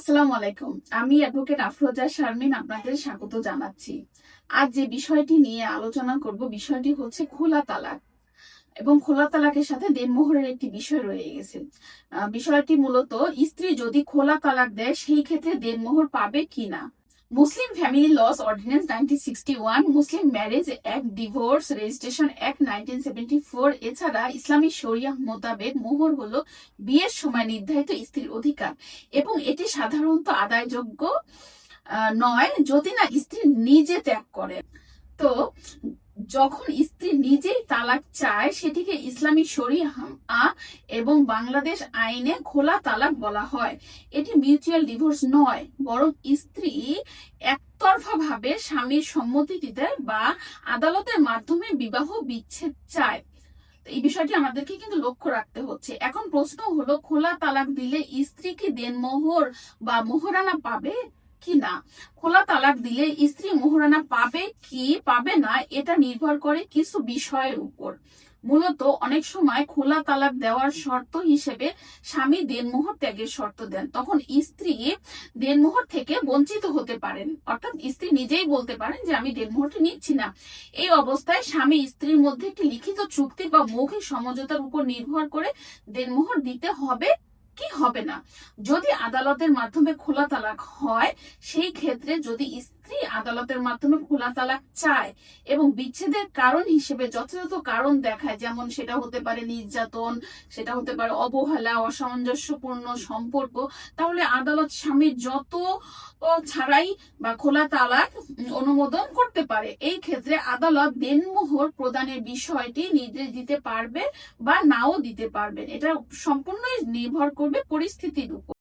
আসসালামু আলাইকুম। আমি অ্যাডভোকেট আফরোজা শারমিন আপনাদের স্বাগত জানাচ্ছি। আজ যে বিষয়টি নিয়ে আলোচনা করব বিষয়টি হচ্ছে খোলা তালাক। এবং খোলা তালাকের সাথে দেনমোহরের একটি বিষয় রয়ে গেছে। বিষয়টি মূলত, স্ত্রী যদি খোলা তালাক দেয়, সেই ক্ষেত্রে দেনমোহর পাবে কিনা? Muslim family laws ordinance nineteen sixty one, Muslim marriage act, divorce, registration act nineteen seventy four, এছাড়া ইসলামী শরিয়া মোতাবেক মোহর হল বিয়ের সময় নির্ধারিত স্ত্রীর অধিকার। এবং এটি সাধারণত আদায়যোগ্য নয়, যদি না স্ত্রী নিজে ত্যাগ করে। তো যখন স্ত্রী নিজেই তালাক চায়, সেটিকে ইসলামী শরিয়া এবং বাংলাদেশ আইনে খোলা তালাক বলা হয়। এটি মিউচুয়াল ডিভোর্স নয়, বরং স্ত্রী একতরফা ভাবে স্বামীর সম্মতিতে বা আদালতের মাধ্যমে বিবাহ বিচ্ছেদ চায়। এই বিষয়টি আমাদেরকে কিন্তু লক্ষ্য রাখতে হচ্ছে। এখন প্রশ্ন হলো, খোলা তালাক দিলে স্ত্রী কি দেনমোহর বা মোহরানা পাবে? কি না খোলা তালাক দিলে স্ত্রী মোহরানা পাবে কি পাবে না এটা নির্ভর করে কিছু বিষয়ের উপর। মূলত অনেক সময় খোলা তালাক দেওয়ার শর্ত হিসেবে স্বামী দেনমোহর ত্যাগের শর্ত দেন। তখন স্ত্রী দেনমোহর থেকে বঞ্চিত হতে পারেন। অর্থাৎ স্ত্রী নিজেই বলতে পারেন যে, আমি দেনমোহরটি নিচ্ছি না। এই অবস্থায় স্বামী স্ত্রীর মধ্যে একটি লিখিত চুক্তি বা মৌখিক সমঝোতার উপর নির্ভর করে দেনমোহর দিতে হবে কি হবে না? যদি আদালতের মাধ্যমে খোলা তালাক হয় সেই ক্ষেত্রে যদি আদালতের মাধ্যমে খোলা তালাক চায় এবং বিচ্ছেদের কারণ হিসেবে যথাযথ কারণ দেখায়, যেমন সেটা হতে পারে নির্যাতন, সেটা হতে পারে অবহেলা, অসামঞ্জস্যপূর্ণ সম্পর্ক, তাহলে আদালত স্বামীর যত ছাড়াই বা খোলা তালাক অনুমোদন করতে পারে। এই ক্ষেত্রে আদালত দেনমোহর প্রদানের বিষয়টি নির্দেশ দিতে পারবে বা নাও দিতে পারবেন। এটা সম্পূর্ণই নির্ভর করবে পরিস্থিতির উপর।